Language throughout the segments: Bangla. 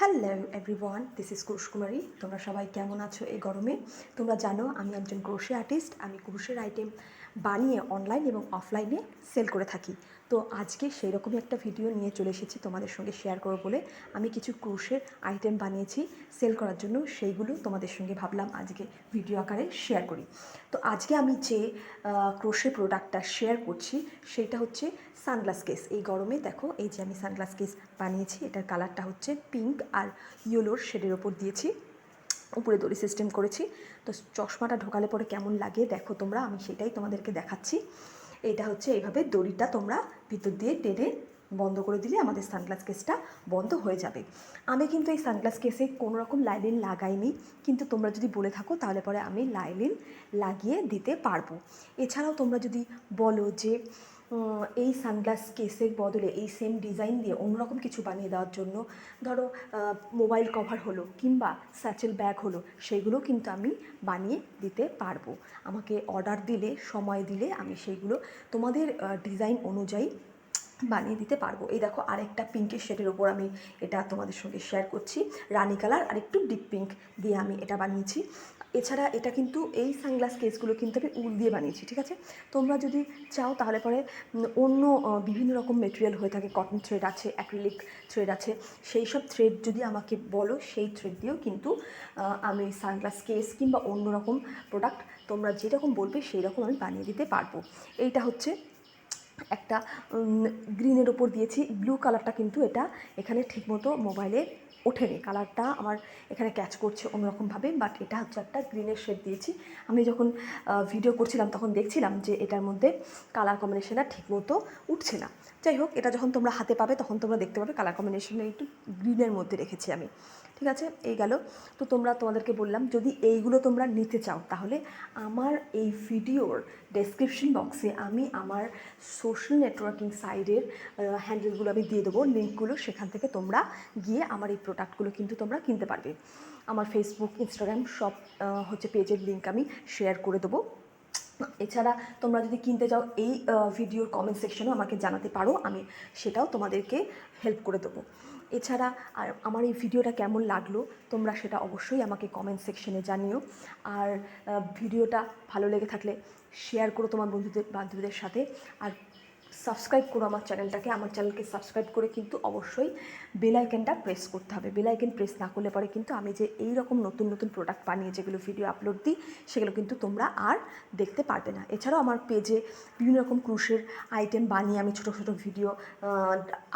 Hello everyone this is Kurush Kumari তোমরা সবাই কেমন আছো এই গরমে? তোমরা জানো, আমি একজন ক্রোশে আর্টিস্ট আমি ক্রোশের আইটেম বানিয়ে অনলাইন এবং অফলাইনে সেল করে থাকি। তো আজকে সেই রকমই একটা ভিডিও নিয়ে চলে এসেছি তোমাদের সঙ্গে শেয়ার করব বলে। আমি কিছু ক্রোশের আইটেম বানিয়েছি সেল করার জন্য, সেইগুলো তোমাদের সঙ্গে ভাবলাম আজকে ভিডিও আকারে শেয়ার করি। তো আজকে আমি যে ক্রোশে প্রোডাক্টটা শেয়ার করছি, সেটা হচ্ছে সানগ্লাস কেস এই গরমে দেখো, এই যে আমি সানগ্লাস কেস বানিয়েছি, এটার কালারটা হচ্ছে পিঙ্ক আর ইয়েলোর শেডের ওপর দিয়েছি। উপরে দড়ি সিস্টেম করেছি। তো চশমাটা ঢোকালে পরে কেমন লাগে, দেখো তোমরা, আমি সেটাই তোমাদেরকে দেখাচ্ছি। এটা হচ্ছে এইভাবে দড়িটা তোমরা ভিতর দিয়ে টেনে বন্ধ করে দিলে আমাদের সানগ্লাস কেসটা বন্ধ হয়ে যাবে। আমি কিন্তু এই সানগ্লাস কেসে কোনো রকম লাইলিন লাগাইনি, কিন্তু তোমরা যদি বলে থাকো তাহলে পরে আমি লাইলিন লাগিয়ে দিতে পারব। এছাড়াও তোমরা যদি বলো যে এই সানগ্লাস কেসের বদলে এই সেম ডিজাইন দিয়ে অন্যরকম কিছু বানিয়ে দেওয়ার জন্য, ধরো মোবাইল কভার হলো কিংবা স্যাচেল ব্যাগ হলো সেগুলো কিন্তু আমি বানিয়ে দিতে পারব। আমাকে অর্ডার দিলে, সময় দিলে আমি সেইগুলো তোমাদের ডিজাইন অনুযায়ী বানিয়ে দিতে পারব। এই দেখো আরেকটা পিঙ্কের শেডের ওপর আমি এটা তোমাদের সঙ্গে শেয়ার করছি। রানি কালার আর একটু ডিপ পিঙ্ক দিয়ে আমি এটা বানিয়েছি। এছাড়া এটা কিন্তু এই সানগ্লাস কেসগুলো কিন্তু আমি উল দিয়ে বানিয়েছি, ঠিক আছে? তোমরা যদি চাও তাহলে পরে অন্য বিভিন্ন রকম মেটেরিয়াল হয়ে থাকে কটন থ্রেড আছে অ্যাক্রিলিক থ্রেড আছে সেই সব থ্রেড যদি আমাকে বলো, সেই থ্রেড দিয়েও কিন্তু আমি সানগ্লাস কেস কিংবা অন্য রকম প্রোডাক্ট তোমরা যেরকম বলবে সেই রকম আমি বানিয়ে দিতে পারব। এইটা হচ্ছে একটা গ্রিনের ওপর দিয়েছি। ব্লু কালারটা কিন্তু এটা এখানে ঠিকমতো মোবাইলে ওঠেনি। কালারটা আমার এখানে ক্যাচ করছে অন্যরকমভাবে বাট এটা হচ্ছে একটা গ্রিনের শেড দিয়েছি। আমি যখন ভিডিও করছিলাম তখন দেখছিলাম যে এটার মধ্যে কালার কম্বিনেশনটা ঠিকমতো উঠছে না। যাই হোক, এটা যখন তোমরা হাতে পাবে তখন তোমরা দেখতে পাবে কালার কম্বিনেশনটা একটু গ্রিনের মধ্যে রেখেছি আমি। ঠিক আছে? এই গেল। তো তোমরা, তোমাদেরকে বললাম, যদি এইগুলো তোমরা নিতে চাও, তাহলে আমার এই ভিডিওর ডেসক্রিপশন বক্সে আমি আমার সোশ্যাল নেটওয়ার্কিং সাইডের হ্যান্ডেলগুলো আমি দিয়ে দেবো। লিঙ্কগুলো সেখান থেকে তোমরা গিয়ে আমার এই প্রোডাক্টগুলো কিন্তু তোমরা কিনতে পারবে। আমার ফেসবুক ইনস্টাগ্রাম সব হচ্ছে পেজের লিঙ্ক আমি শেয়ার করে দেবো। এছাড়া তোমরা যদি কিনতে চাও এই ভিডিওর কমেন্ট সেকশনেও আমাকে জানাতে পারো, আমি সেটাও তোমাদেরকে হেল্প করে দেবো। এছাড়া আর আমার এই ভিডিওটা কেমন লাগল, তোমরা সেটা অবশ্যই আমাকে কমেন্ট সেকশনে জানিও। আর ভিডিওটা ভালো লেগে থাকলে শেয়ার করো তোমার বন্ধুদের, বান্ধবীদের সাথে। আর সাবস্ক্রাইব করো আমার চ্যানেলটাকে, আমার চ্যানেলকে সাবস্ক্রাইব করে কিন্তু অবশ্যই বেলাইকেনটা প্রেস করতে হবে। বেলাইকেন প্রেস না করলে পরে কিন্তু আমি যে এই রকম নতুন নতুন প্রোডাক্ট বানিয়ে যেগুলো ভিডিও আপলোড দিই, সেগুলো কিন্তু তোমরা আর দেখতে পারবে না। এছাড়াও আমার পেজে বিভিন্ন রকম ক্রুশের আইটেম বানিয়ে আমি ছোটো ছোটো ভিডিও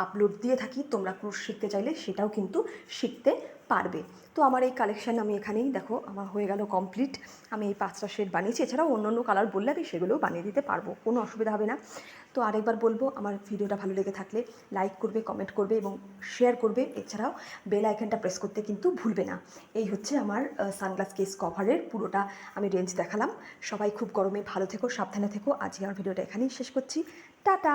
আপলোড দিয়ে থাকি। তোমরা ক্রুশ শিখতে চাইলে সেটাও কিন্তু শিখতে পারবে। তো আমার এই কালেকশান আমি এখানেই, দেখো, আমার হয়ে গেল কমপ্লিট আমি এই পাঁচটা শেড বানিয়েছি, এছাড়াও অন্য অন্য কালার বললে আমি সেগুলোও বানিয়ে দিতে পারব, কোনো অসুবিধা হবে না। তো আরেকবার বলব, আমার ভিডিওটা ভালো লেগে থাকলে লাইক করবে কমেন্ট করবে এবং শেয়ার করবে। এছাড়াও বেল আইকনটা প্রেস করতে কিন্তু ভুলবে না। এই হচ্ছে আমার সানগ্লাস কেস কভারের পুরোটা আমি রেঞ্জ দেখালাম। সবাই খুব গরমে ভালো থেকো, সাবধানে থেকো। আজকে আমার ভিডিওটা এখানেই শেষ করছি। টাটা!